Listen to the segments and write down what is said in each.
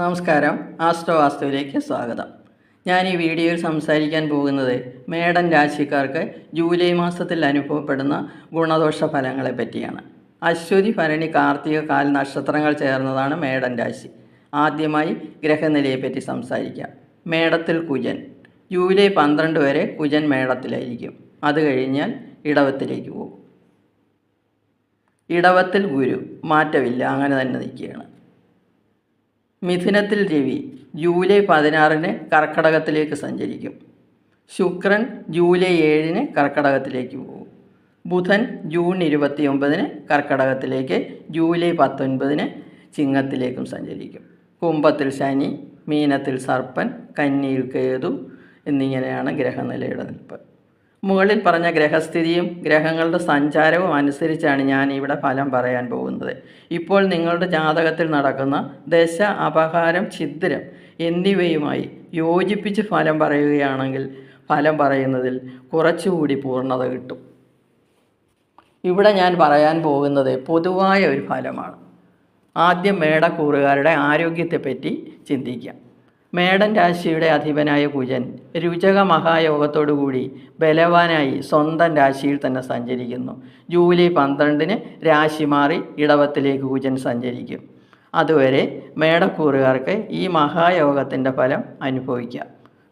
നമസ്കാരം. ആസ്ട്രോ വാസ്തുവിലേക്ക് സ്വാഗതം. ഞാൻ ഈ വീഡിയോയിൽ സംസാരിക്കാൻ പോകുന്നത് മേടൻ രാശിക്കാർക്ക് ജൂലൈ മാസത്തിൽ അനുഭവപ്പെടുന്ന ഗുണദോഷ ഫലങ്ങളെ പറ്റിയാണ്. അശ്വതി ഭരണി കാർത്തിക കാൽ നക്ഷത്രങ്ങൾ ചേർന്നതാണ് മേടൻ രാശി. ആദ്യമായി ഗ്രഹനിലയെപ്പറ്റി സംസാരിക്കാം. മേടത്തിൽ കുജൻ. ജൂലൈ പന്ത്രണ്ട് വരെ കുജൻ മേടത്തിലായിരിക്കും. അത് കഴിഞ്ഞാൽ ഇടവത്തിലേക്ക് പോകും. ഇടവത്തിൽ ഗുരു. മാറ്റമില്ല. അങ്ങനെ തന്നെ നിൽക്കുകയാണ്. മിഥുനത്തിൽ രവി ജൂലൈ പതിനാറിന് കർക്കടകത്തിലേക്ക് സഞ്ചരിക്കും. ശുക്രൻ ജൂലൈ ഏഴിന് കർക്കടകത്തിലേക്ക് പോകും. ബുധൻ ജൂൺ ഇരുപത്തി ഒമ്പതിന് കർക്കടകത്തിലേക്ക് ജൂലൈ പത്തൊൻപതിന് ചിങ്ങത്തിലേക്കും സഞ്ചരിക്കും. കുംഭത്തിൽ ശനി മീനത്തിൽ സർപ്പൻ കന്നിയിൽ കേതു എന്നിങ്ങനെയാണ് ഗ്രഹനിലയുടെ നിൽപ്പ്. മുകളിൽ പറഞ്ഞ ഗ്രഹസ്ഥിതിയും ഗ്രഹങ്ങളുടെ സഞ്ചാരവും അനുസരിച്ചാണ് ഞാൻ ഇവിടെ ഫലം പറയാൻ പോകുന്നത്. ഇപ്പോൾ നിങ്ങളുടെ ജാതകത്തിൽ നടക്കുന്ന ദശ അപഹാരം ഛിദ്രം എന്നിവയുമായി യോജിപ്പിച്ച് ഫലം പറയുകയാണെങ്കിൽ ഫലം പറയുന്നതിൽ കുറച്ചുകൂടി പൂർണത കിട്ടും. ഇവിടെ ഞാൻ പറയാൻ പോകുന്നത് പൊതുവായ ഒരു ഫലമാണ്. ആദ്യം മേടക്കൂറുകാരുടെ ആരോഗ്യത്തെപ്പറ്റി ചിന്തിക്കാം. മേടൻ രാശിയുടെ അധിപനായ കുജൻ രുചക മഹായോഗത്തോടുകൂടി ബലവാനായി സ്വന്തം രാശിയിൽ തന്നെ സഞ്ചരിക്കുന്നു. ജൂലൈ പന്ത്രണ്ടിന് രാശി മാറി ഇടവത്തിലേക്ക് കുജൻ സഞ്ചരിക്കും. അതുവരെ മേടക്കൂറുകാർക്ക് ഈ മഹായോഗത്തിന്റെ ഫലം അനുഭവിക്കാം.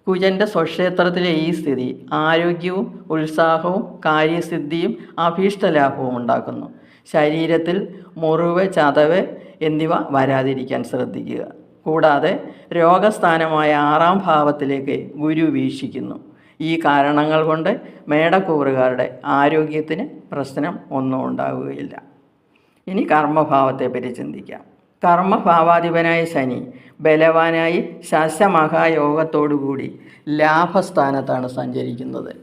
കുജന്റെ സ്വക്ഷേത്രത്തിലെ ഈ സ്ഥിതി ആരോഗ്യവും ഉത്സാഹവും കാര്യസിദ്ധിയും അഭീഷ്ടലാഭവും ഉണ്ടാക്കുന്നു. ശരീരത്തിൽ മുറിവ് ചതവ് എന്നിവ വരാതിരിക്കാൻ ശ്രദ്ധിക്കുക. കൂടാതെ രോഗസ്ഥാനമായ ആറാം ഭാവത്തിലേക്ക് ഗുരു വീക്ഷിക്കുന്നു. ഈ കാരണങ്ങൾ കൊണ്ട് മേടക്കൂറുകാരുടെ ആരോഗ്യത്തിന് പ്രശ്നം ഒന്നും ഉണ്ടാവുകയില്ല. ഇനി കർമ്മഭാവത്തെപ്പറ്റി ചിന്തിക്കാം. കർമ്മഭാവാധിപനായ ശനി ബലവാനായി ശശമഹായോഗത്തോടുകൂടി ലാഭസ്ഥാനത്താണ് സഞ്ചരിക്കുന്നത്.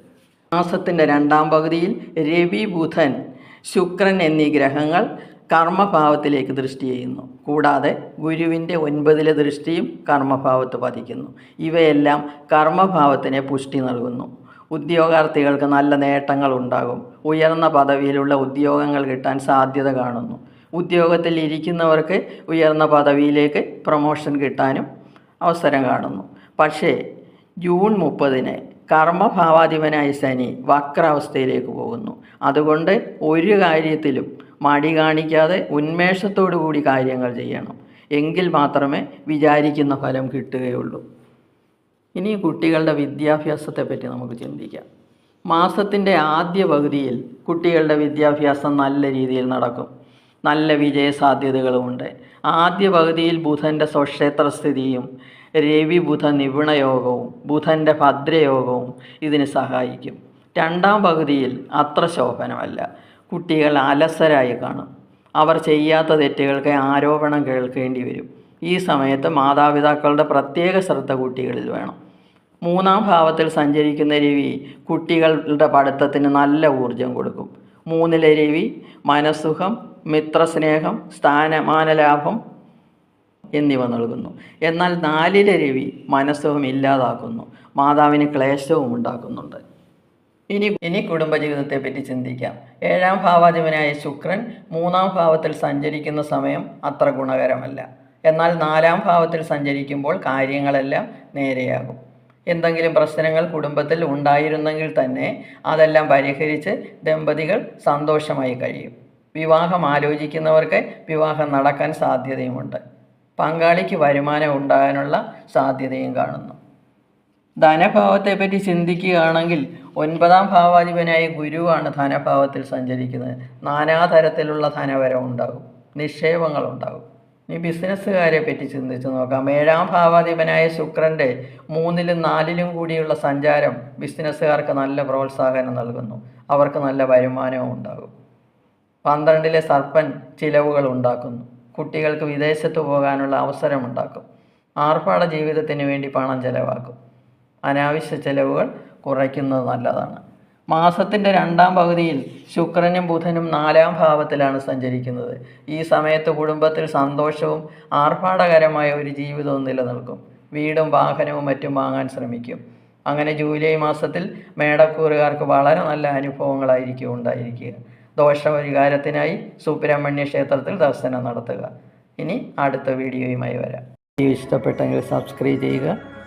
മാസത്തിന്റെ രണ്ടാം പകുതിയിൽ രവി ബുധൻ ശുക്രൻ എന്നീ ഗ്രഹങ്ങൾ കർമ്മഭാവത്തിലേക്ക് ദൃഷ്ടി ചെയ്യുന്നു. കൂടാതെ ഗുരുവിന്റെ ഒൻപതിലെ ദൃഷ്ടിയും കർമ്മഭാവത്ത് പതിക്കുന്നു ഇവയെല്ലാം കർമ്മഭാവത്തിനെ പുഷ്ടി നൽകുന്നു. ഉദ്യോഗാർത്ഥികൾക്ക് നല്ല നേട്ടങ്ങൾ ഉണ്ടാകും. ഉയർന്ന പദവിയിലുള്ള ഉദ്യോഗങ്ങൾ കിട്ടാൻ സാധ്യത കാണുന്നു. ഉദ്യോഗത്തിൽ ഇരിക്കുന്നവർക്ക് ഉയർന്ന പദവിയിലേക്ക് പ്രൊമോഷൻ കിട്ടാനും അവസരം കാണുന്നു. പക്ഷേ ജൂൺ മുപ്പതിന് കർമ്മഭാവാധിപനായ ശനി വക്രാവസ്ഥയിലേക്ക് പോകുന്നു. അതുകൊണ്ട് ഒരു കാര്യത്തിലും മടി കാണിക്കാതെ ഉന്മേഷത്തോടു കൂടി കാര്യങ്ങൾ ചെയ്യണം. എങ്കിൽ മാത്രമേ വിചാരിക്കുന്ന ഫലം കിട്ടുകയുള്ളൂ. ഇനി കുട്ടികളുടെ വിദ്യാഭ്യാസത്തെ പറ്റി നമുക്ക് ചിന്തിക്കാം. മാസത്തിന്റെ ആദ്യ പകുതിയിൽ കുട്ടികളുടെ വിദ്യാഭ്യാസം നല്ല രീതിയിൽ നടക്കും. നല്ല വിജയ സാധ്യതകളുമുണ്ട്. ആദ്യ പകുതിയിൽ ബുധന്റെ സ്വക്ഷേത്ര സ്ഥിതിയും രവി ബുധ നിപുണയോഗവും ബുധന്റെ ഭദ്രയോഗവും ഇതിന് സഹായിക്കും. രണ്ടാം പകുതിയിൽ അത്ര ശോഭനമല്ല. കുട്ടികൾ അലസരായി കാണും. അവർ ചെയ്യാത്ത തെറ്റുകൾക്ക് ആരോപണം കേൾക്കേണ്ടി വരും. ഈ സമയത്ത് മാതാപിതാക്കളുടെ പ്രത്യേക ശ്രദ്ധ കുട്ടികളിൽ വേണം. മൂന്നാം ഭാവത്തിൽ സഞ്ചരിക്കുന്ന രവി കുട്ടികളുടെ പഠിത്തത്തിന് നല്ല ഊർജം കൊടുക്കും. മൂന്നിലെ രവി മനസ്സുഖം മിത്രസ്നേഹം സ്ഥാനമാനലാഭം എന്നിവ നൽകുന്നു. എന്നാൽ നാലിലെ രവി മനസ്സുഖം ഇല്ലാതാക്കുന്നു. മാതാവിന് ക്ലേശവും ഉണ്ടാക്കുന്നുണ്ട്. ഇനി ഇനി കുടുംബജീവിതത്തെ പറ്റി ചിന്തിക്കാം. ഏഴാം ഭാവാധിപനായ ശുക്രൻ മൂന്നാം ഭാവത്തിൽ സഞ്ചരിക്കുന്ന സമയം അത്ര ഗുണകരമല്ല. എന്നാൽ നാലാം ഭാവത്തിൽ സഞ്ചരിക്കുമ്പോൾ കാര്യങ്ങളെല്ലാം നേരെയാകും. എന്തെങ്കിലും പ്രശ്നങ്ങൾ കുടുംബത്തിൽ ഉണ്ടായിരുന്നെങ്കിൽ തന്നെ അതെല്ലാം പരിഹരിച്ച് ദമ്പതികൾ സന്തോഷമായി കഴിയും. വിവാഹം ആലോചിക്കുന്നവർക്ക് വിവാഹം നടക്കാൻ സാധ്യതയുമുണ്ട്. പങ്കാളിക്ക് വരുമാനം ഉണ്ടാകാനുള്ള സാധ്യതയും കാണുന്നു. ധനഭാവത്തെപ്പറ്റി ചിന്തിക്കുകയാണെങ്കിൽ ഒൻപതാം ഭാവാധിപനായ ഗുരുവാണ് ധനഭാവത്തിൽ സഞ്ചരിക്കുന്നത്. നാനാതരത്തിലുള്ള ധനവരം ഉണ്ടാകും നിക്ഷേപങ്ങൾ ഉണ്ടാകും ഇനി ബിസിനസ്സുകാരെ പറ്റി ചിന്തിച്ച് നോക്കാം. ഏഴാം ഭാവാധിപനായ ശുക്രന്റെ മൂന്നിലും നാലിലും കൂടിയുള്ള സഞ്ചാരം ബിസിനസ്സുകാർക്ക് നല്ല പ്രോത്സാഹനം നൽകുന്നു. അവർക്ക് നല്ല വരുമാനവും ഉണ്ടാകും. പന്ത്രണ്ടിലെ സർപ്പൻ ചിലവുകൾ ഉണ്ടാക്കുന്നു. കുട്ടികൾക്ക് വിദേശത്ത് പോകാനുള്ള അവസരമുണ്ടാക്കും ആർഭാട ജീവിതത്തിന് വേണ്ടി പണം ചെലവാക്കും. അനാവശ്യ ചെലവുകൾ കുറയ്ക്കുന്നത് നല്ലതാണ്. മാസത്തിന്റെ രണ്ടാം പകുതിയിൽ ശുക്രനും ബുധനും നാലാം ഭാവത്തിലാണ് സഞ്ചരിക്കുന്നത്. ഈ സമയത്ത് കുടുംബത്തിൽ സന്തോഷവും ആർഭാടകരമായ ഒരു ജീവിതവും നിലനിൽക്കും. വീടും വാഹനവും മറ്റും വാങ്ങാൻ ശ്രമിക്കും. അങ്ങനെ ജൂലൈ മാസത്തിൽ മേടക്കൂറുകാർക്ക് വളരെ നല്ല അനുഭവങ്ങളായിരിക്കും ഉണ്ടായിരിക്കുക. ദോഷപരിഹാരത്തിനായി സുബ്രഹ്മണ്യ ക്ഷേത്രത്തിൽ ദർശനം നടത്തുക. ഇനി അടുത്ത വീഡിയോയുമായി വരാം. ഇഷ്ടപ്പെട്ടെങ്കിൽ സബ്സ്ക്രൈബ് ചെയ്യുക.